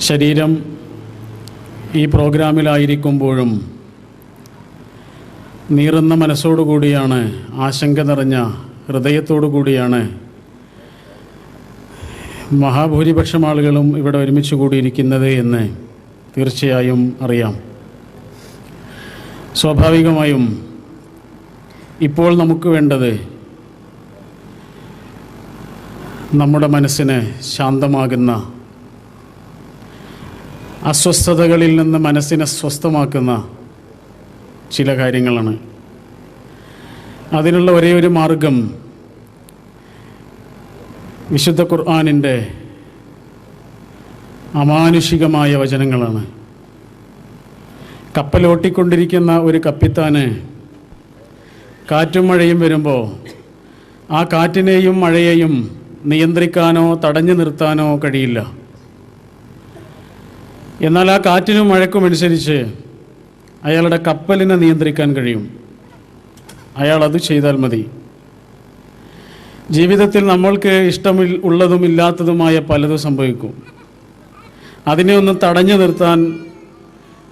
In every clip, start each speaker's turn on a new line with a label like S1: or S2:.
S1: ശരീരം ഈ പ്രോഗ്രാമിലായിരിക്കുമ്പോഴും നീറുന്ന മനസ്സോടുകൂടിയാണ് ആശങ്ക നിറഞ്ഞ ഹൃദയത്തോടു കൂടിയാണ് മഹാഭൂരിപക്ഷം ആളുകളും ഇവിടെ ഒരുമിച്ച് കൂടിയിരിക്കുന്നത് എന്ന് തീർച്ചയായും അറിയാം. സ്വാഭാവികമായും ഇപ്പോൾ നമുക്ക് വേണ്ടത് നമ്മുടെ മനസ്സിന് ശാന്തമാകുന്ന അസ്വസ്ഥതകളിൽ നിന്ന് മനസ്സിനെ സ്വസ്ഥമാക്കുന്ന ചില കാര്യങ്ങളാണ്. അതിനുള്ള ഒരേ ഒരു മാർഗം വിശുദ്ധ ഖുർആാനിന്റെ അമാനുഷികമായ വചനങ്ങളാണ്. കപ്പലോട്ടിക്കൊണ്ടിരിക്കുന്ന ഒരു കപ്പിത്താന് കാറ്റും മഴയും വരുമ്പോൾ ആ കാറ്റിനെയും മഴയെയും നിയന്ത്രിക്കാനോ തടഞ്ഞു നിർത്താനോ കഴിയില്ല. എന്നാൽ ആ കാറ്റിനും മഴക്കും അനുസരിച്ച് അയാളുടെ കപ്പലിനെ നിയന്ത്രിക്കാൻ കഴിയും. അയാൾ അത് ചെയ്താൽ മതി. ജീവിതത്തിൽ നമ്മൾക്ക് ഇഷ്ടമിൽ ഉള്ളതും ഇല്ലാത്തതുമായ പലതും സംഭവിക്കും. അതിനെ ഒന്ന് തടഞ്ഞു നിർത്താൻ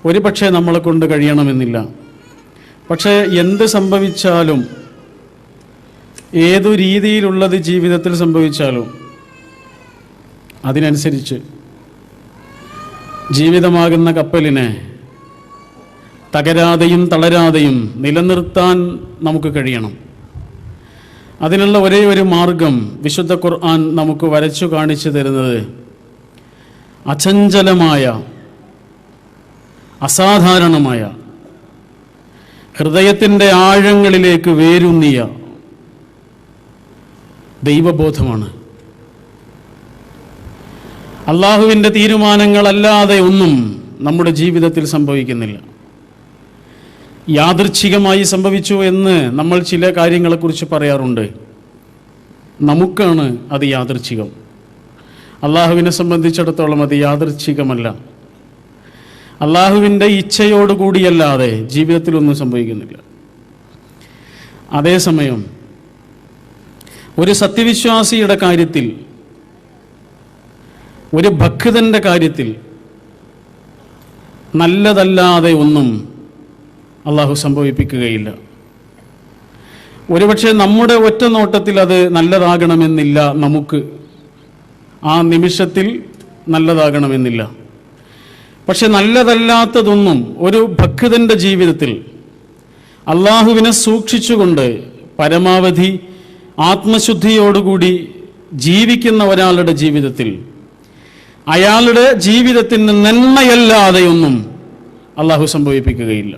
S1: ഒരു പക്ഷേ നമ്മളെ കൊണ്ട് കഴിയണമെന്നില്ല. പക്ഷേ എന്ത് സംഭവിച്ചാലും ഏതു രീതിയിലുള്ളത് ജീവിതത്തിൽ സംഭവിച്ചാലും അതിനനുസരിച്ച് ജീവിതമാകുന്ന കപ്പലിനെ തകരാതെയും തളരാതെയും നിലനിർത്താൻ നമുക്ക് കഴിയണം. അതിനുള്ള ഒരേ ഒരു മാർഗം വിശുദ്ധ ഖുർആൻ നമുക്ക് വരച്ചു കാണിച്ചു തരുന്നത് അചഞ്ചലമായ അസാധാരണമായ ഹൃദയത്തിന്റെ ആഴങ്ങളിലേക്ക് വേരുന്നിയ ദൈവബോധമാണ്. അള്ളാഹുവിന്റെ തീരുമാനങ്ങളല്ലാതെ ഒന്നും നമ്മുടെ ജീവിതത്തിൽ സംഭവിക്കുന്നില്ല. യാദൃച്ഛികമായി സംഭവിച്ചു എന്ന് നമ്മൾ ചില കാര്യങ്ങളെക്കുറിച്ച് പറയാറുണ്ട്. നമുക്കാണ് അത് യാദൃച്ഛികം. അള്ളാഹുവിനെ സംബന്ധിച്ചിടത്തോളം അത് യാദൃച്ഛികമല്ല. അള്ളാഹുവിന്റെ ഇച്ഛയോടുകൂടിയല്ലാതെ ജീവിതത്തിലൊന്നും സംഭവിക്കുന്നില്ല. അതേസമയം ഒരു സത്യവിശ്വാസിയുടെ കാര്യത്തിൽ ഒരു ഭക്തന്റെ കാര്യത്തിൽ നല്ലതല്ലാതെ ഒന്നും അള്ളാഹു സംഭവിപ്പിക്കുകയില്ല. ഒരുപക്ഷെ നമ്മുടെ ഒറ്റ നോട്ടത്തിൽ അത് നല്ലതാകണമെന്നില്ല നമുക്ക്. ആ നിമിഷത്തിൽ നല്ലതാകണമെന്നില്ല. പക്ഷെ നല്ലതല്ലാത്തതൊന്നും ഒരു ഭക്തന്റെ ജീവിതത്തിൽ അള്ളാഹുവിനെ സൂക്ഷിച്ചുകൊണ്ട് പരമാവധി ആത്മശുദ്ധിയോടുകൂടി ജീവിക്കുന്ന ഒരാളുടെ ജീവിതത്തിൽ അയാളുടെ ജീവിതത്തിന് നന്മയല്ലാതെയൊന്നും അള്ളാഹു സംഭവിപ്പിക്കുകയില്ല.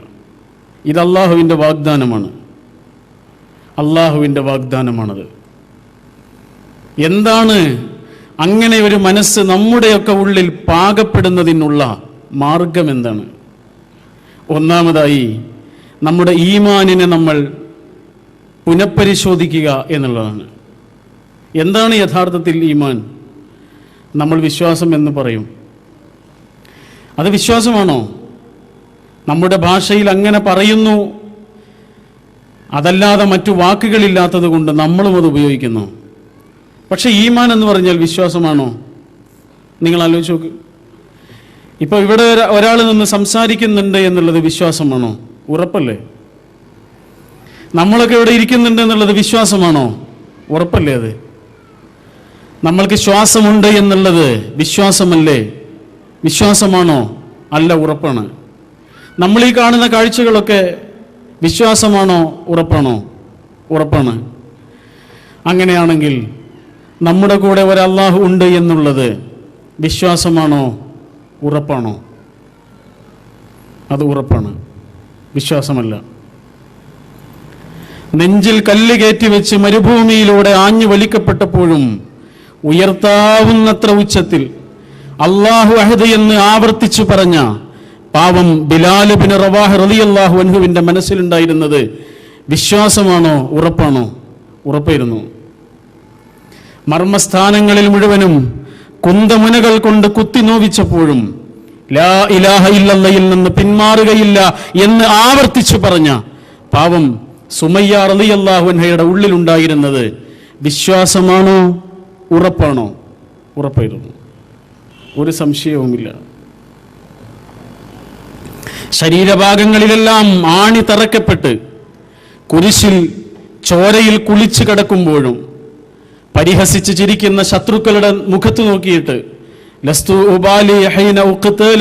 S1: ഇത് അള്ളാഹുവിന്റെ വാഗ്ദാനമാണ്. അള്ളാഹുവിന്റെ വാഗ്ദാനമാണത്. എന്താണ് അങ്ങനെ ഒരു മനസ്സ് നമ്മുടെയൊക്കെ ഉള്ളിൽ പാകപ്പെടുന്നതിനുള്ള മാർഗം എന്താണ്? ഒന്നാമതായി നമ്മുടെ ഈമാനിനെ നമ്മൾ പുനഃപരിശോധിക്കുക എന്നുള്ളതാണ്. എന്താണ് യഥാർത്ഥത്തിൽ ഈമാൻ? നമ്മൾ വിശ്വാസം എന്ന് പറയും. അത് വിശ്വാസമാണോ? നമ്മുടെ ഭാഷയിൽ അങ്ങനെ പറയുന്നു. അതല്ലാതെ മറ്റു വാക്കുകളില്ലാത്തത് കൊണ്ട് നമ്മളും അത് ഉപയോഗിക്കുന്നു. പക്ഷേ ഈമാൻ എന്ന് പറഞ്ഞാൽ വിശ്വാസമാണോ? നിങ്ങൾ ആലോചിച്ച് നോക്ക്. ഇപ്പോൾ ഇവിടെ ഒരാൾ നിന്ന് സംസാരിക്കുന്നുണ്ട് എന്നുള്ളത് വിശ്വാസമാണോ? ഉറപ്പല്ലേ? നമ്മളൊക്കെ ഇവിടെ ഇരിക്കുന്നുണ്ട് എന്നുള്ളത് വിശ്വാസമാണോ? ഉറപ്പല്ലേ അത്? നമ്മൾക്ക് ശ്വാസമുണ്ട് എന്നുള്ളത് വിശ്വാസമല്ലേ? വിശ്വാസമാണോ? അല്ല ഉറപ്പാണ്. നമ്മൾ ഈ കാണുന്ന കാഴ്ചകളൊക്കെ വിശ്വാസമാണോ? ഉറപ്പാണോ? ഉറപ്പാണ്. അങ്ങനെയാണെങ്കിൽ നമ്മുടെ കൂടെ ഒരു അള്ളാഹു ഉണ്ട് എന്നുള്ളത് വിശ്വാസമാണോ? ഉറപ്പാണോ? അത് ഉറപ്പാണ്. വിശ്വാസമല്ല. നെഞ്ചിൽ കല്ല് കയറ്റി വെച്ച് മരുഭൂമിയിലൂടെ ആഞ്ഞു വലിക്കപ്പെട്ടപ്പോഴും ഉയർത്താവുന്നത്ര ഉച്ചത്തിൽ അള്ളാഹു അഹദ് എന്ന് ആവർത്തിച്ചു പറഞ്ഞ പാവം ബിലാൽ ബിൻ റവാഹ് റളിയല്ലാഹു അൻഹുവിന്റെ മനസ്സിലുണ്ടായിരുന്നത് വിശ്വാസമാണോ ഉറപ്പാണോ? ഉറപ്പായിരുന്നു. മർമ്മസ്ഥാനങ്ങളിൽ മുഴുവനും കുന്തമുനകൾ കൊണ്ട് കുത്തി നോവിച്ചപ്പോഴും ലാ ഇലാഹ ഇല്ലല്ലയിൽ നിന്ന് പിന്മാറുകയില്ല എന്ന് ആവർത്തിച്ചു പറഞ്ഞ പാവം സുമയ്യ റളിയല്ലാഹു അൻഹയുടെ ഉള്ളിലുണ്ടായിരുന്നത് വിശ്വാസമാണോ ഉറപ്പാണോ? ഉറപ്പായിരുന്നു. ഒരു സംശയവുമില്ല. ശരീരഭാഗങ്ങളിലെല്ലാം ആണി തറക്കപ്പെട്ട് കുരിശിൽ ചോരയിൽ കുളിച്ച് കിടക്കുമ്പോഴും പരിഹസിച്ച് ചിരിക്കുന്ന ശത്രുക്കളുടെ മുഖത്ത് നോക്കിയിട്ട് ലസ്തു ഉബാലി ഹൈന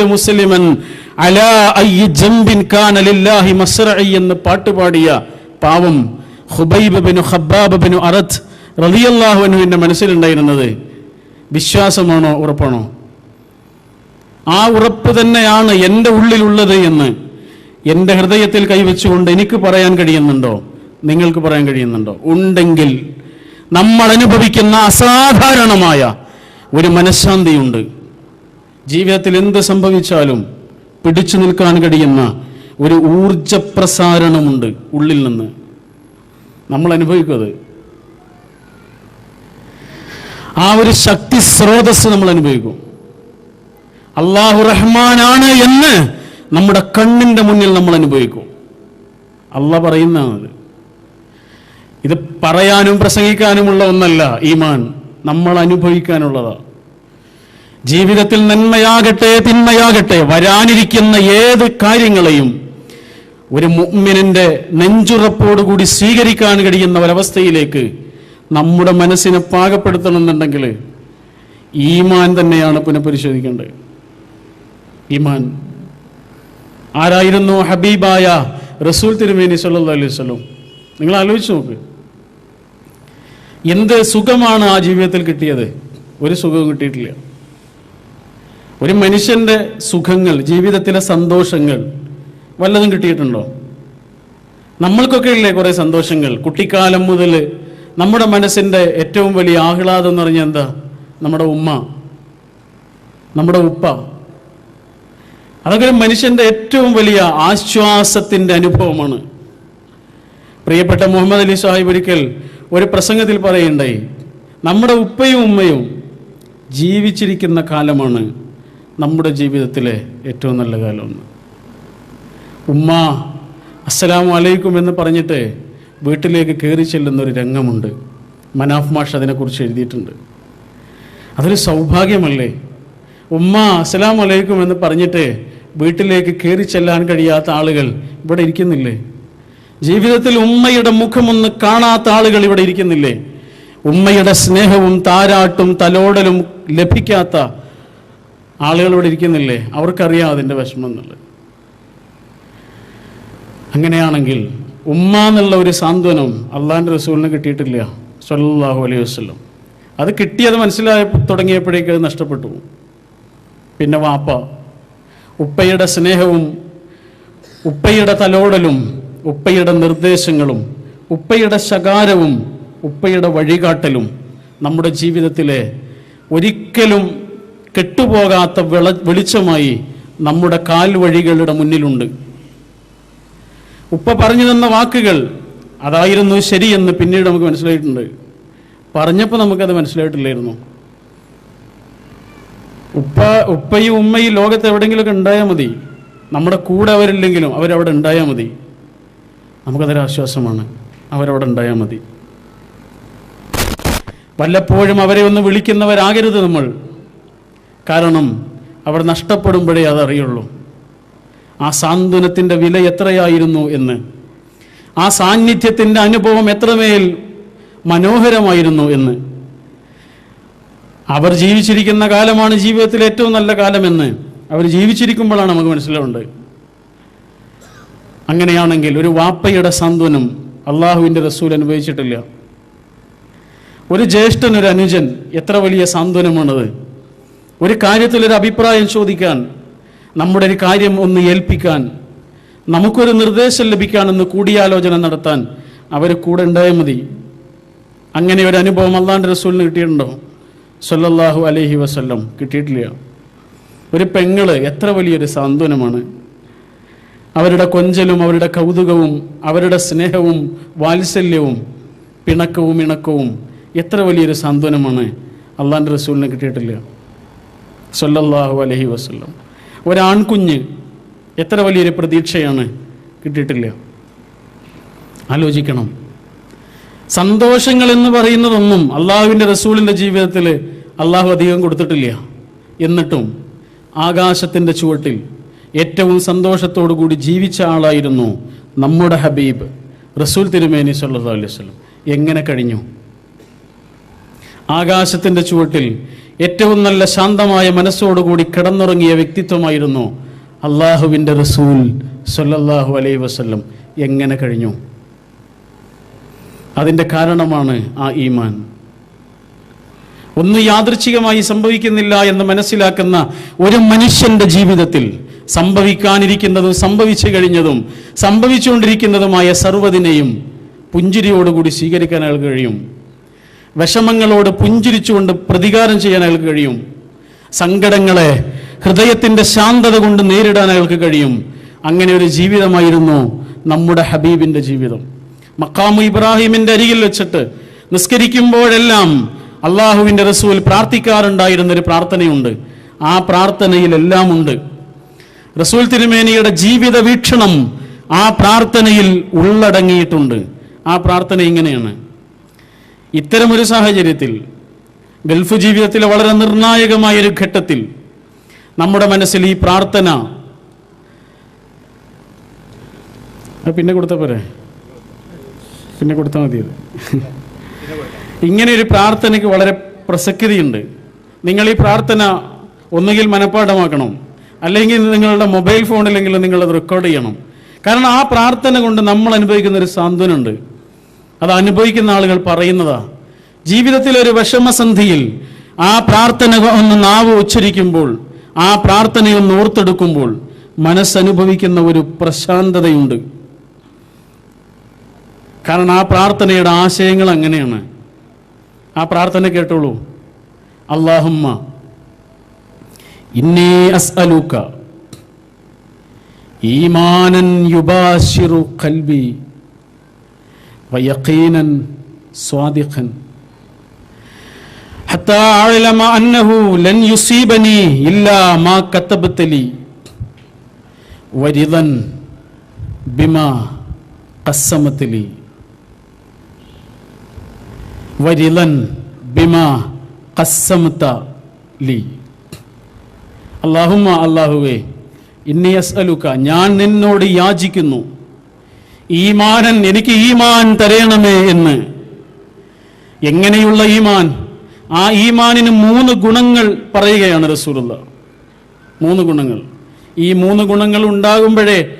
S1: മുസ്ലിമൻ അലാ അയ്യ ജംബിൻ മസ്റഇ എന്ന് പാട്ടുപാടിയ പാവം ഹുബൈബ് ബിനു ഖബ്ബാബ് ബിനു അറത്ത് അൻഹുവിന്റെ മനസ്സിലുണ്ടായിരുന്നത് വിശ്വാസമാണോ ഉറപ്പാണോ? ആ ഉറപ്പ് തന്നെയാണ് എന്റെ ഉള്ളിലുള്ളത് എന്ന് എന്റെ ഹൃദയത്തിൽ കൈവച്ചുകൊണ്ട് എനിക്ക് പറയാൻ കഴിയുന്നുണ്ടോ? നിങ്ങൾക്ക് പറയാൻ കഴിയുന്നുണ്ടോ? ഉണ്ടെങ്കിൽ നമ്മൾ അനുഭവിക്കുന്ന അസാധാരണമായ ഒരു മനഃശാന്തിയുണ്ട്. ജീവിതത്തിൽ എന്ത് സംഭവിച്ചാലും പിടിച്ചു നിൽക്കാൻ കഴിയുന്ന ഒരു ഊർജപ്രസാരണമുണ്ട് ഉള്ളിൽ നിന്ന്. നമ്മൾ അനുഭവിക്കും അത് ആ ഒരു ശക്തി സ്രോതസ് നമ്മൾ അനുഭവിക്കും. അള്ളാഹു റഹ്മാനാണ് എന്ന് നമ്മുടെ കണ്ണിന്റെ മുന്നിൽ നമ്മൾ അനുഭവിക്കും. അള്ളാഹ് പറയുന്നതാണ്. ഇത് പറയാനും പ്രസംഗിക്കാനുമുള്ള ഒന്നല്ല ഈമാൻ. നമ്മൾ അനുഭവിക്കാനുള്ളതാണ് ജീവിതത്തിൽ നന്മയാകട്ടെ തിന്മയാകട്ടെ വരാനിരിക്കുന്ന ഏത് കാര്യങ്ങളെയും ഒരു മുഅ്മിനിന്റെ നെഞ്ചുറപ്പോടുകൂടി സ്വീകരിക്കാൻ കഴിയുന്ന ഒരവസ്ഥയിലേക്ക് നമ്മുടെ മനസ്സിനെ പാകപ്പെടുത്തണമെന്നുണ്ടെങ്കിൽ ഈമാൻ തന്നെയാണ് പുനഃപരിശോധിക്കേണ്ടത്. ഈമാൻ. ആരായിരുന്നു ഹബീബായ റസൂൽ തിരുമേനി സല്ലല്ലാഹു അലൈഹി സ്വലം നിങ്ങൾ ആലോചിച്ച് നോക്ക്. എന്ത് സുഖമാണ് ആ ജീവിതത്തിൽ കിട്ടിയത്? ഒരു സുഖവും കിട്ടിയിട്ടില്ല. ഒരു മനുഷ്യന്റെ സുഖങ്ങൾ ജീവിതത്തിലെ സന്തോഷങ്ങൾ വല്ലതും കിട്ടിയിട്ടുണ്ടോ? നമ്മൾക്കൊക്കെ ഇല്ലേ കുറേ സന്തോഷങ്ങൾ? കുട്ടിക്കാലം മുതൽ നമ്മുടെ മനസ്സിന്റെ ഏറ്റവും വലിയ ആഹ്ലാദം എന്ന് പറഞ്ഞാൽ എന്താ? നമ്മുടെ ഉമ്മ നമ്മുടെ ഉപ്പ. അതൊക്കെ ഒരു മനുഷ്യന്റെ ഏറ്റവും വലിയ ആശ്വാസത്തിന്റെ അനുഭവമാണ്. പ്രിയപ്പെട്ട മുഹമ്മദ് അലി സാഹിബ് ഒരിക്കൽ ഒരു പ്രസംഗത്തിൽ പറയുണ്ടായി നമ്മുടെ ഉപ്പയും ഉമ്മയും ജീവിച്ചിരിക്കുന്ന കാലമാണ് നമ്മുടെ ജീവിതത്തിലെ ഏറ്റവും നല്ല കാലമെന്ന് ഉമ്മ അസ്സലാമലൈക്കും എന്ന് പറഞ്ഞിട്ട് വീട്ടിലേക്ക് കയറി ചെല്ലുന്ന ഒരു രംഗമുണ്ട്. മനാഫ് മാഷ് അതിനെക്കുറിച്ച് എഴുതിയിട്ടുണ്ട്. അതൊരു സൗഭാഗ്യമല്ലേ? ഉമ്മ അസ്സലാമു അലൈക്കും എന്ന് പറഞ്ഞിട്ട് വീട്ടിലേക്ക് കയറി ചെല്ലാൻ കഴിയാത്ത ആളുകൾ ഇവിടെ ഇരിക്കുന്നില്ലേ? ജീവിതത്തിൽ ഉമ്മയുടെ മുഖമൊന്ന് കാണാത്ത ആളുകൾ ഇവിടെ ഇരിക്കുന്നില്ലേ? ഉമ്മയുടെ സ്നേഹവും താരാട്ടും തലോടലും ലഭിക്കാത്ത ആളുകൾ ഇവിടെ ഇരിക്കുന്നില്ലേ? അവർക്കറിയാം അതിന്റെ വിഷമം എന്നുള്ളത്. അങ്ങനെയാണെങ്കിൽ ഉമ്മ എന്നുള്ള ഒരു സാന്ത്വനം അള്ളാഹിന്റെ റസൂലിന് കിട്ടിയിട്ടില്ല. സല്ലാഹു അലൈഹി വസ്ലം അത് കിട്ടിയത് മനസ്സിലായ തുടങ്ങിയപ്പോഴേക്ക് അത് നഷ്ടപ്പെട്ടു. പിന്നെ വാപ്പ ഉപ്പയുടെ സ്നേഹവും ഉപ്പയുടെ തലോടലും ഉപ്പയുടെ നിർദ്ദേശങ്ങളും ഉപ്പയുടെ ശകാരവും ഉപ്പയുടെ വഴികാട്ടലും നമ്മുടെ ജീവിതത്തിലെ ഒരിക്കലും കെട്ടുപോകാത്ത വെള വെളിച്ചമായി നമ്മുടെ കാൽവഴികളുടെ മുന്നിലുണ്ട്. ഉപ്പ പറഞ്ഞു തന്ന വാക്കുകൾ അതായിരുന്നു ശരിയെന്ന് പിന്നീട് നമുക്ക് മനസ്സിലായിട്ടുണ്ട്. പറഞ്ഞപ്പോൾ നമുക്കത് മനസ്സിലായിട്ടില്ലായിരുന്നു. ഉപ്പ ഉപ്പയും ഉമ്മയും ലോകത്ത് എവിടെയെങ്കിലുമൊക്കെ ഉണ്ടായാൽ മതി. നമ്മുടെ കൂടെ അവരില്ലെങ്കിലും അവരവിടെ ഉണ്ടായാൽ മതി. നമുക്കതൊരു ആശ്വാസമാണ്. അവരവിടെ ഉണ്ടായാൽ മതി. വല്ലപ്പോഴും അവരെ ഒന്ന് വിളിക്കുന്നവരാകരുത് നമ്മൾ. കാരണം അവർ നഷ്ടപ്പെടുമ്പോഴേ അതറിയുള്ളൂ. ആ സാന്ത്വനത്തിന്റെ വില എത്രയായിരുന്നു എന്ന്? ആ സാന്നിധ്യത്തിന്റെ അനുഭവം എത്രമേൽ മനോഹരമായിരുന്നു എന്ന്? അവർ ജീവിച്ചിരിക്കുന്ന കാലമാണ് ജീവിതത്തിലെ ഏറ്റവും നല്ല കാലമെന്ന്. അവർ ജീവിച്ചിരിക്കുമ്പോഴാണ് നമുക്ക് മനസ്സിലാവേണ്ടത് അങ്ങനെയാണെങ്കിൽ ഒരു വാപ്പയുടെ സാന്ത്വനം അള്ളാഹുവിന്റെ റസൂൽ അനുഭവിച്ചിട്ടില്ല. ഒരു ജ്യേഷ്ഠൻ ഒരു അനുജൻ എത്ര വലിയ സാന്ത്വനമാണത്? ഒരു കാര്യത്തിൽ ഒരു അഭിപ്രായം ചോദിക്കാൻ നമ്മുടെ ഒരു കാര്യം ഒന്ന് ഏൽപ്പിക്കാൻ നമുക്കൊരു നിർദ്ദേശം ലഭിക്കാനെന്ന് കൂടിയാലോചന നടത്താൻ അവർ കൂടെ ഉണ്ടായാൽ മതി. അങ്ങനെ ഒരു അനുഭവം അള്ളാന്റെ റസൂലിന് കിട്ടിയിട്ടുണ്ടോ? സല്ലല്ലാഹു അലൈഹി വസല്ലം. കിട്ടിയിട്ടില്ല. ഒരു പെങ്ങൾ എത്ര വലിയൊരു സാന്ത്വനമാണ്. അവരുടെ കൊഞ്ചലും അവരുടെ കൗതുകവും അവരുടെ സ്നേഹവും വാത്സല്യവും പിണക്കവും ഇണക്കവും എത്ര വലിയൊരു സാന്ത്വനമാണ് അള്ളാന്റെ റസൂലിന് കിട്ടിയിട്ടില്ല. സല്ലല്ലാഹു അലഹി വസല്ലം. ഒരാൺകുഞ്ഞ് എത്ര വലിയൊരു പ്രതീക്ഷയാണ് കിട്ടിയിട്ടില്ല. ആലോചിക്കണം. സന്തോഷങ്ങൾ എന്ന് പറയുന്നതൊന്നും അള്ളാഹുവിന്റെ റസൂലിന്റെ ജീവിതത്തിൽ അള്ളാഹു അധികം കൊടുത്തിട്ടില്ല. എന്നിട്ടും ആകാശത്തിന്റെ ചുവട്ടിൽ ഏറ്റവും സന്തോഷത്തോടു കൂടി ജീവിച്ച ആളായിരുന്നു നമ്മുടെ ഹബീബ് റസൂൽ തിരുമേനി സല്ലാ അലൈഹി വസല്ലം. എങ്ങനെ കഴിഞ്ഞു? ആകാശത്തിന്റെ ചുവട്ടിൽ ഏറ്റവും നല്ല ശാന്തമായ മനസ്സോടുകൂടി കിടന്നുറങ്ങിയ വ്യക്തിത്വമായിരുന്നു അള്ളാഹുവിന്റെ റസൂൽ സൊല്ലാഹു അലൈ വസല്ലം. എങ്ങനെ കഴിഞ്ഞു? അതിന്റെ കാരണമാണ് ആ ഈമാൻ. ഒന്നും യാദൃച്ഛികമായി സംഭവിക്കുന്നില്ല എന്ന് മനസ്സിലാക്കുന്ന ഒരു മനുഷ്യന്റെ ജീവിതത്തിൽ സംഭവിക്കാനിരിക്കുന്നതും സംഭവിച്ചു കഴിഞ്ഞതും സംഭവിച്ചുകൊണ്ടിരിക്കുന്നതുമായ സർവതിനെയും പുഞ്ചിരിയോടുകൂടി സ്വീകരിക്കാൻ കഴിയും. വിഷമങ്ങളോട് പുഞ്ചിരിച്ചുകൊണ്ട് പ്രതികാരം ചെയ്യാൻ അയാൾക്ക് കഴിയും. സങ്കടങ്ങളെ ഹൃദയത്തിന്റെ ശാന്തത കൊണ്ട് നേരിടാൻ അയാൾക്ക് കഴിയും. അങ്ങനെ ഒരു ജീവിതമായിരുന്നു നമ്മുടെ ഹബീബിന്റെ ജീവിതം. മക്കാമു ഇബ്രാഹിമിന്റെ അരികിൽ വെച്ചിട്ട് നിസ്കരിക്കുമ്പോഴെല്ലാം അള്ളാഹുവിന്റെ റസൂൽ പ്രാർത്ഥിക്കാറുണ്ടായിരുന്ന ഒരു പ്രാർത്ഥനയുണ്ട്. ആ പ്രാർത്ഥനയിലെല്ലാം ഉണ്ട്. റസൂൽ തിരുമേനിയുടെ ജീവിത വീക്ഷണം ആ പ്രാർത്ഥനയിൽ ഉള്ളടങ്ങിയിട്ടുണ്ട്. ആ പ്രാർത്ഥന ഇങ്ങനെയാണ്. ഇത്തരമൊരു സാഹചര്യത്തിൽ ഗൾഫ് ജീവിതത്തിലെ വളരെ നിർണായകമായൊരു ഘട്ടത്തിൽ നമ്മുടെ മനസ്സിൽ ഈ പ്രാർത്ഥന പിന്നെ കൊടുത്ത പോരെ? പിന്നെ കൊടുത്താൽ മതിയത് ഇങ്ങനെ ഒരു പ്രാർത്ഥനയ്ക്ക് വളരെ പ്രസക്തിയുണ്ട്. നിങ്ങൾ ഈ പ്രാർത്ഥന ഒന്നുകിൽ മനഃപ്പാഠമാക്കണം അല്ലെങ്കിൽ നിങ്ങളുടെ മൊബൈൽ ഫോണിലെങ്കിലും നിങ്ങളത് റെക്കോർഡ് ചെയ്യണം. കാരണം ആ പ്രാർത്ഥന കൊണ്ട് നമ്മൾ അനുഭവിക്കുന്ന ഒരു സാന്ത്വനുണ്ട് അത് അനുഭവിക്കുന്ന ആളുകൾ പറയുന്നതാ ജീവിതത്തിൽ ഒരു വിഷമസന്ധിയിൽ ആ പ്രാർത്ഥന ഒന്ന് നാവ് ഉച്ചരിക്കുമ്പോൾ ആ പ്രാർത്ഥനയൊന്ന് ഓർത്തെടുക്കുമ്പോൾ മനസ്സനുഭവിക്കുന്ന ഒരു പ്രശാന്തതയുണ്ട്. കാരണം ആ പ്രാർത്ഥനയുടെ ആശയങ്ങൾ അങ്ങനെയാണ്. ആ പ്രാർത്ഥന കേട്ടോളൂ. അള്ളാഹുമ്മ ഇന്നേ അസ്അലൂക്ക ഈമാനൻ യുബാശിറു ഖൽബി ويقينا صادقا حتى أعلم أنه لن يصيبني إلا ما كتبت لي ورضا بما قسمت لي ورضا بما قسمت لي അള്ളാഹുമ്മ അള്ളാഹുവേ ഇന്നി അസ്അലുക്ക ഞാൻ നിന്നോട് യാചിക്കുന്നു ഈമാനൻ എനിക്ക് ഈമാൻ തരയണമേ എന്ന്. എങ്ങനെയുള്ള ഈമാൻ? ആ ഈമാനിന് മൂന്ന് ഗുണങ്ങൾ പറയുകയാണ് റസൂലുള്ള. മൂന്ന് ഗുണങ്ങൾ. ഈ മൂന്ന് ഗുണങ്ങൾ ഉണ്ടാകുമ്പോഴേ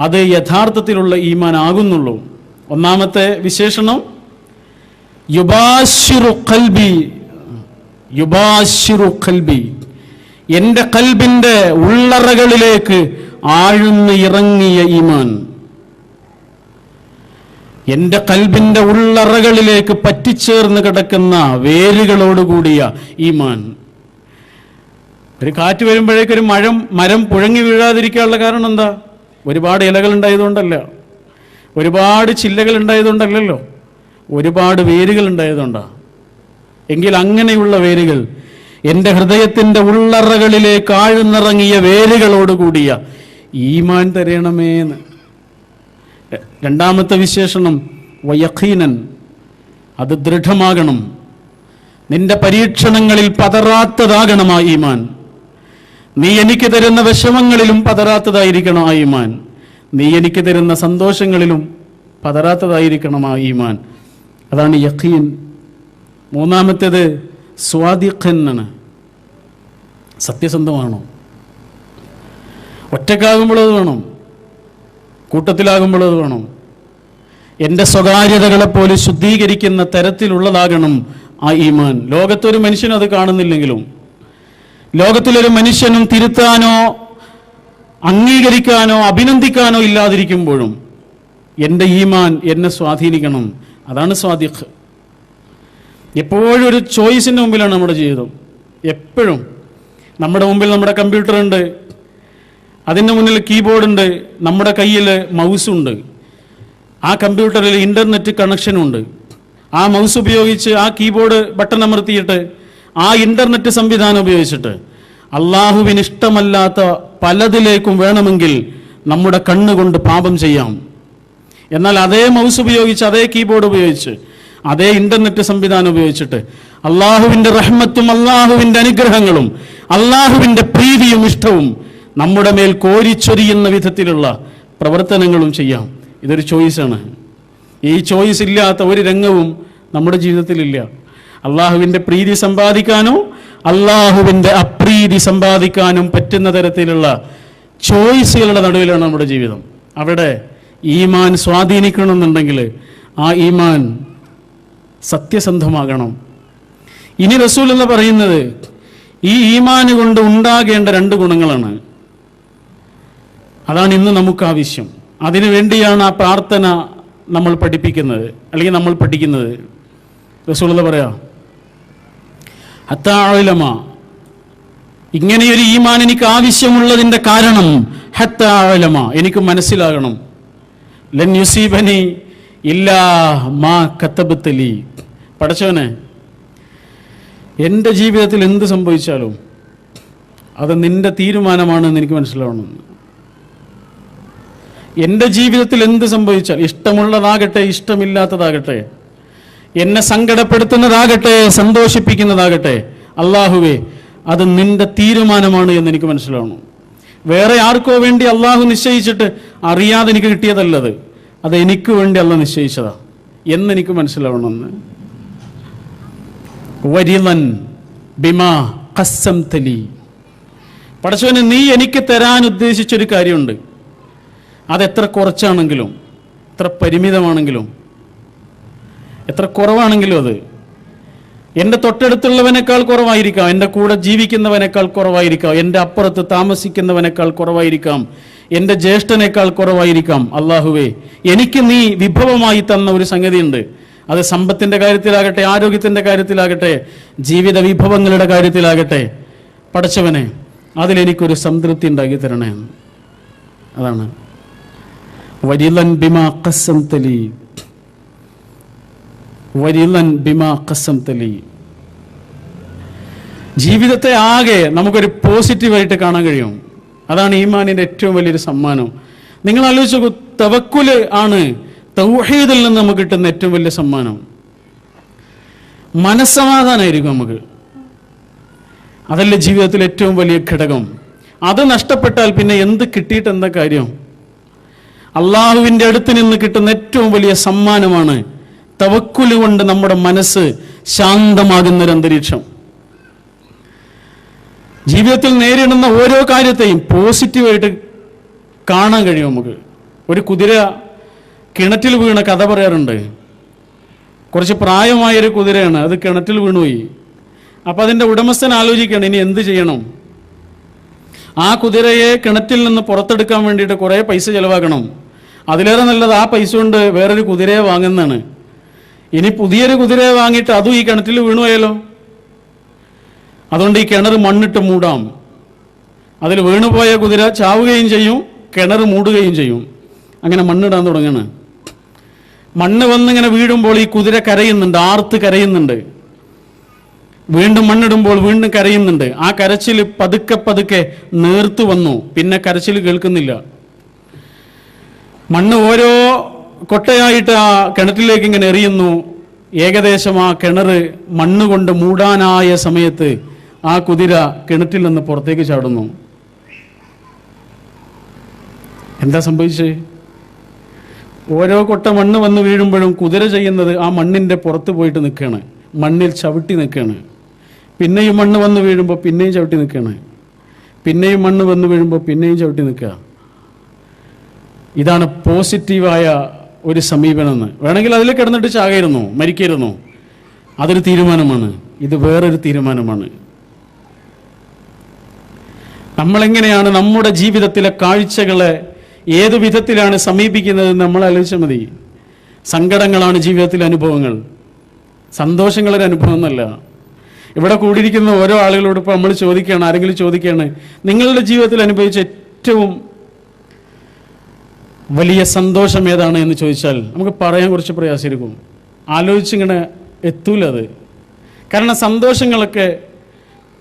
S1: അത് യഥാർത്ഥത്തിലുള്ള ഈമാൻ ആകുന്നുള്ളൂ ഒന്നാമത്തെ വിശേഷണം യുബാശിറു കൽബി യുബാശിറു കൽബി എന്റെ കൽബിന്റെ ഉള്ളറകളിലേക്ക് ആഴ്ന്ന് ഇറങ്ങിയ ഈമാൻ. എന്റെ കൽബിന്റെ ഉള്ളറകളിലേക്ക് പറ്റിച്ചേർന്ന് കിടക്കുന്ന വേരുകളോടുകൂടിയ ഈമാൻ. ഒരു കാറ്റ് വരുമ്പോഴേക്ക് ഒരു മഴം മരം പുഴങ്ങി വീഴാതിരിക്കാനുള്ള കാരണം എന്താ? ഒരുപാട് ഇലകൾ ഉണ്ടായതുകൊണ്ടല്ല. ഒരുപാട് ചില്ലകൾ ഉണ്ടായതുകൊണ്ടല്ലല്ലോ. ഒരുപാട് വേരുകൾ ഉണ്ടായതുകൊണ്ടാ. എങ്കിൽ അങ്ങനെയുള്ള വേരുകൾ എന്റെ ഹൃദയത്തിന്റെ ഉള്ളറകളിലേക്ക് ആഴ്ന്നിറങ്ങിയ വേരുകളോടുകൂടിയ ഈമാൻ തരണമേന്ന് രണ്ടാമത്തെ വിശേഷണം വയഖീനൻ അത് ദൃഢമാകണം. നിന്റെ പരീക്ഷണങ്ങളിൽ പതറാത്തതാകണം ആ ഈമാൻ. നീ എനിക്ക് തരുന്ന വിഷമങ്ങളിലും പതറാത്തതായിരിക്കണം ആ ഈമാൻ. നീ എനിക്ക് തരുന്ന സന്തോഷങ്ങളിലും പതറാത്തതായിരിക്കണം ആ ഈമാൻ. അതാണ് യഖീൻ. മൂന്നാമത്തേത് സ്വാദിഖന്നാണ് സത്യസന്ധമാണോ? ഒറ്റക്കാകുമ്പോൾ അത് വേണം. കൂട്ടത്തിലാകുമ്പോൾ അത് വേണം. എന്റെ സ്വകാര്യതകളെ പോലെ ശുദ്ധീകരിക്കുന്ന തരത്തിലുള്ളതാകണം ആ ഈമാൻ. ലോകത്തൊരു മനുഷ്യനും അത് കാണുന്നില്ലെങ്കിലും ലോകത്തിലൊരു മനുഷ്യനും തിരുത്താനോ അംഗീകരിക്കാനോ അഭിനന്ദിക്കാനോ ഇല്ലാതിരിക്കുമ്പോഴും എന്റെ ഈമാൻ എന്നെ സ്വാധീനിക്കണം. അതാണ് സ്വാദിഖ്. എപ്പോഴും ഒരു ചോയ്സിന്റെ മുമ്പിലാണ് നമ്മുടെ ജീവിതം. എപ്പോഴും നമ്മുടെ മുമ്പിൽ നമ്മുടെ കമ്പ്യൂട്ടർ ഉണ്ട് അതിന്റെ മുന്നിൽ കീബോർഡുണ്ട് നമ്മുടെ കയ്യിൽ മൗസ് ഉണ്ട് ആ കമ്പ്യൂട്ടറിൽ ഇന്റർനെറ്റ് കണക്ഷനുണ്ട്. ആ മൗസ് ഉപയോഗിച്ച് ആ കീബോർഡ് ബട്ടൺ അമർത്തിയിട്ട് ആ ഇന്റർനെറ്റ് സംവിധാനം ഉപയോഗിച്ചിട്ട് അള്ളാഹുവിന് ഇഷ്ടമല്ലാത്ത പലതിലേക്കും വേണമെങ്കിൽ നമ്മുടെ കണ്ണുകൊണ്ട് പാപം ചെയ്യാം. എന്നാൽ അതേ മൗസ് ഉപയോഗിച്ച് അതേ കീബോർഡ് ഉപയോഗിച്ച് അതേ ഇന്റർനെറ്റ് സംവിധാനം ഉപയോഗിച്ചിട്ട് അള്ളാഹുവിന്റെ റഹ്മത്തും അള്ളാഹുവിന്റെ അനുഗ്രഹങ്ങളും അള്ളാഹുവിന്റെ പ്രീതിയും ഇഷ്ടവും നമ്മുടെ മേൽ കോരിച്ചൊരിയുന്ന വിധത്തിലുള്ള പ്രവർത്തനങ്ങളും ചെയ്യാം. ഇതൊരു ചോയ്സാണ് ഈ ചോയ്സ് ഇല്ലാത്ത ഒരു രംഗവും നമ്മുടെ ജീവിതത്തിലില്ല. അള്ളാഹുവിന്റെ പ്രീതി സമ്പാദിക്കാനോ അള്ളാഹുവിന്റെ അപ്രീതി സമ്പാദിക്കാനും പറ്റുന്ന തരത്തിലുള്ള ചോയ്സുകളുടെ നടുവിലാണ് നമ്മുടെ ജീവിതം. അവിടെ ഈമാൻ സ്വാധീനിക്കണമെന്നുണ്ടെങ്കിൽ ആ ഈമാൻ സത്യസന്ധമാകണം. ഇനി റസൂൽ എന്ന് പറയുന്നത് ഈ ഈമാന് കൊണ്ട് ഉണ്ടാകേണ്ട രണ്ട് ഗുണങ്ങളാണ്. അതാണ് ഇന്ന് നമുക്ക് ആവശ്യം അതിനു വേണ്ടിയാണ് ആ പ്രാർത്ഥന നമ്മൾ പഠിപ്പിക്കുന്നത്. അല്ലെങ്കിൽ നമ്മൾ പഠിക്കുന്നത്. റസൂളത പറയാ ഹത്താഴലമ ഇങ്ങനെയൊരു ഈമാൻ എനിക്ക് ആവശ്യമുള്ളതിന്റെ കാരണം ഹത്താഴലമ എനിക്ക് മനസ്സിലാകണം. ലൻ യുസീബനി ഇല്ലാ മാ കത്തബത്തലി പഠിച്ചവനെ എന്റെ ജീവിതത്തിൽ എന്ത് സംഭവിച്ചാലും അത് നിന്റെ തീരുമാനമാണെന്ന് എനിക്ക് മനസ്സിലാവണം. എന്റെ ജീവിതത്തിൽ എന്ത് സംഭവിച്ചാൽ ഇഷ്ടമുള്ളതാകട്ടെ ഇഷ്ടമില്ലാത്തതാകട്ടെ എന്നെ സങ്കടപ്പെടുത്തുന്നതാകട്ടെ സന്തോഷിപ്പിക്കുന്നതാകട്ടെ അള്ളാഹുവേ അത് നിന്റെ തീരുമാനമാണ് എന്ന് എനിക്ക് മനസ്സിലാവണം വേറെ ആർക്കോ വേണ്ടി അള്ളാഹു നിശ്ചയിച്ചിട്ട് അറിയാതെ എനിക്ക് കിട്ടിയതല്ലത്. അത് എനിക്ക് വേണ്ടി അല്ല നിശ്ചയിച്ചതാ എന്നെനിക്ക് മനസ്സിലാവണമെന്ന് വരിലൻ ബിമാ കസ്സം തലി പടച്ചവന് നീ എനിക്ക് തരാൻ ഉദ്ദേശിച്ചൊരു കാര്യമുണ്ട്. അതെത്ര കുറച്ചാണെങ്കിലും എത്ര പരിമിതമാണെങ്കിലും എത്ര കുറവാണെങ്കിലും അത് എന്റെ തൊട്ടടുത്തുള്ളവനേക്കാൾ കുറവായിരിക്കാം എന്റെ കൂടെ ജീവിക്കുന്നവനേക്കാൾ കുറവായിരിക്കാം എന്റെ അപ്പുറത്ത് താമസിക്കുന്നവനേക്കാൾ കുറവായിരിക്കാം എന്റെ ജ്യേഷ്ഠനേക്കാൾ കുറവായിരിക്കാം. അള്ളാഹുവേ എനിക്ക് നീ വിഭവമായി തന്ന ഒരു സംഗതിയുണ്ട്. അത് സമ്പത്തിന്റെ കാര്യത്തിലാകട്ടെ ആരോഗ്യത്തിന്റെ കാര്യത്തിലാകട്ടെ ജീവിത വിഭവങ്ങളുടെ കാര്യത്തിലാകട്ടെ. പഠിച്ചവനെ അതിലെനിക്കൊരു സംതൃപ്തി ഉണ്ടാക്കി തരണേ അതാണ് വരിലൻ ബിമാ കസം തലി വരിലൻ ബിമാ കസം തലി ജീവിതത്തെ ആകെ നമുക്കൊരു പോസിറ്റീവായിട്ട് കാണാൻ കഴിയും. അതാണ് ഈമാനിന്റെ ഏറ്റവും വലിയൊരു സമ്മാനം. നിങ്ങൾ ആലോചിച്ച് നോക്കൂ തവക്കുൽ ആണ് തൗഹീദിൽ നിന്ന് നമുക്ക് കിട്ടുന്ന ഏറ്റവും വലിയ സമ്മാനം. മനസ്സമാധാനമായിരിക്കും നമുക്ക്. അതല്ലേ ജീവിതത്തിൽ ഏറ്റവും വലിയ ഘടകം. അത് നഷ്ടപ്പെട്ടാൽ പിന്നെ എന്ത് കിട്ടിയിട്ട് എന്താ കാര്യം? അള്ളാഹുവിന്റെ അടുത്ത് നിന്ന് കിട്ടുന്ന ഏറ്റവും വലിയ സമ്മാനമാണ് തവക്കുൽ കൊണ്ട് നമ്മുടെ മനസ്സ് ശാന്തമാകുന്ന ഒരു അന്തരീക്ഷം. ജീവിതത്തിൽ നേരിടുന്ന ഓരോ കാര്യത്തെയും പോസിറ്റീവായിട്ട് കാണാൻ കഴിയും നമുക്ക്. ഒരു കുതിര കിണറ്റിൽ വീണ കഥ പറയാറുണ്ട്. കുറച്ച് പ്രായമായൊരു കുതിരയാണ് അത് കിണറ്റിൽ വീണുപോയി. അപ്പം അതിന്റെ ഉടമസ്ഥൻ ആലോചിക്കണം ഇനി എന്ത് ചെയ്യണം? ആ കുതിരയെ കിണറ്റിൽ നിന്ന് പുറത്തെടുക്കാൻ വേണ്ടിയിട്ട് കുറേ പൈസ ചിലവാക്കണം. അതിലേറെ നല്ലത് ആ പൈസ കൊണ്ട് വേറൊരു കുതിരയെ വാങ്ങുന്നതാണ്. ഇനി പുതിയൊരു കുതിരയെ വാങ്ങിയിട്ട് അതും ഈ കിണറ്റിൽ വീണുപോയാലോ? അതുകൊണ്ട് ഈ കിണർ മണ്ണിട്ട് മൂടാം. അതിൽ വീണുപോയ കുതിര ചാവുകയും ചെയ്യും കിണർ മൂടുകയും ചെയ്യും. അങ്ങനെ മണ്ണിടാൻ തുടങ്ങാണ്. മണ്ണ് വന്നിങ്ങനെ വീഴുമ്പോൾ ഈ കുതിര കരയുന്നുണ്ട് ആർത്ത് കരയുന്നുണ്ട്. വീണ്ടും മണ്ണിടുമ്പോൾ വീണ്ടും കരയുന്നുണ്ട്. ആ കരച്ചിൽ പതുക്കെ പതുക്കെ നേർത്തു വന്നു. പിന്നെ കരച്ചിൽ കേൾക്കുന്നില്ല. മണ്ണ് ഓരോ കൊട്ടയായിട്ട് ആ കിണറ്റിലേക്ക് ഇങ്ങനെ എറിയുന്നു. ഏകദേശം ആ കിണർ മണ്ണ് കൊണ്ട് മൂടാനായ സമയത്ത് ആ കുതിര കിണറ്റിൽ നിന്ന് പുറത്തേക്ക് ചാടുന്നു. എന്താ സംഭവിച്ചേ ഓരോ കൊട്ട മണ്ണ് വന്ന് വീഴുമ്പോഴും കുതിര ചെയ്യുന്നത് ആ മണ്ണിന്റെ പുറത്ത് പോയിട്ട് നിൽക്കുകയാണ്. മണ്ണിൽ ചവിട്ടി നിൽക്കുകയാണ്. പിന്നെയും മണ്ണ് വന്ന് വീഴുമ്പോൾ പിന്നെയും ചവിട്ടി നിൽക്കുകയാണ്. പിന്നെയും മണ്ണ് വന്ന് വീഴുമ്പോൾ പിന്നെയും ചവിട്ടി നിൽക്കുക. ഇതാണ് പോസിറ്റീവായ ഒരു സമീപനം എന്ന് വേണമെങ്കിൽ അതിൽ കിടന്നിട്ട് ചാകരുന്നു മരിക്കരുന്നു അതൊരു തീരുമാനമാണ്. ഇത് വേറൊരു തീരുമാനമാണ്. നമ്മളെങ്ങനെയാണ് നമ്മുടെ ജീവിതത്തിലെ കാഴ്ചകളെ ഏതു വിധത്തിലാണ് സമീപിക്കുന്നത് നമ്മൾ ആലോചിച്ചാൽ മതി. സങ്കടങ്ങളാണ് ജീവിതത്തിലെ അനുഭവങ്ങൾ. സന്തോഷങ്ങളൊരു അനുഭവം എന്നല്ല. ഇവിടെ കൂടിയിരിക്കുന്ന ഓരോ ആളുകളോട് ഇപ്പോൾ നമ്മൾ ചോദിക്കുകയാണ് ആരെങ്കിലും ചോദിക്കുകയാണ് നിങ്ങളുടെ ജീവിതത്തിൽ അനുഭവിച്ച ഏറ്റവും വലിയ സന്തോഷം ഏതാണ് എന്ന് ചോദിച്ചാൽ നമുക്ക് പറയാൻ കുറച്ച് പ്രയാസമായിരിക്കും. ആലോചിച്ചിങ്ങനെ എത്തൂല അത്. കാരണം സന്തോഷങ്ങളൊക്കെ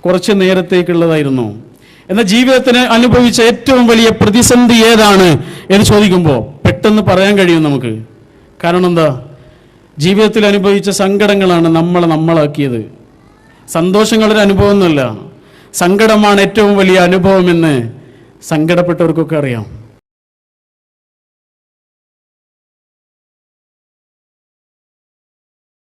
S1: കുറച്ച് നേരത്തേക്കുള്ളതായിരുന്നു. എന്നാൽ ജീവിതത്തിന് അനുഭവിച്ച ഏറ്റവും വലിയ പ്രതിസന്ധി ഏതാണ് എന്ന് ചോദിക്കുമ്പോൾ പെട്ടെന്ന് പറയാൻ കഴിയും നമുക്ക്. കാരണം എന്താ? ജീവിതത്തിൽ അനുഭവിച്ച സങ്കടങ്ങളാണ് നമ്മളെ നമ്മളാക്കിയത്. സന്തോഷങ്ങളൊരു അനുഭവമൊന്നുമല്ല. സങ്കടമാണ് ഏറ്റവും വലിയ അനുഭവമെന്ന് സങ്കടപ്പെട്ടവർക്കൊക്കെ അറിയാം.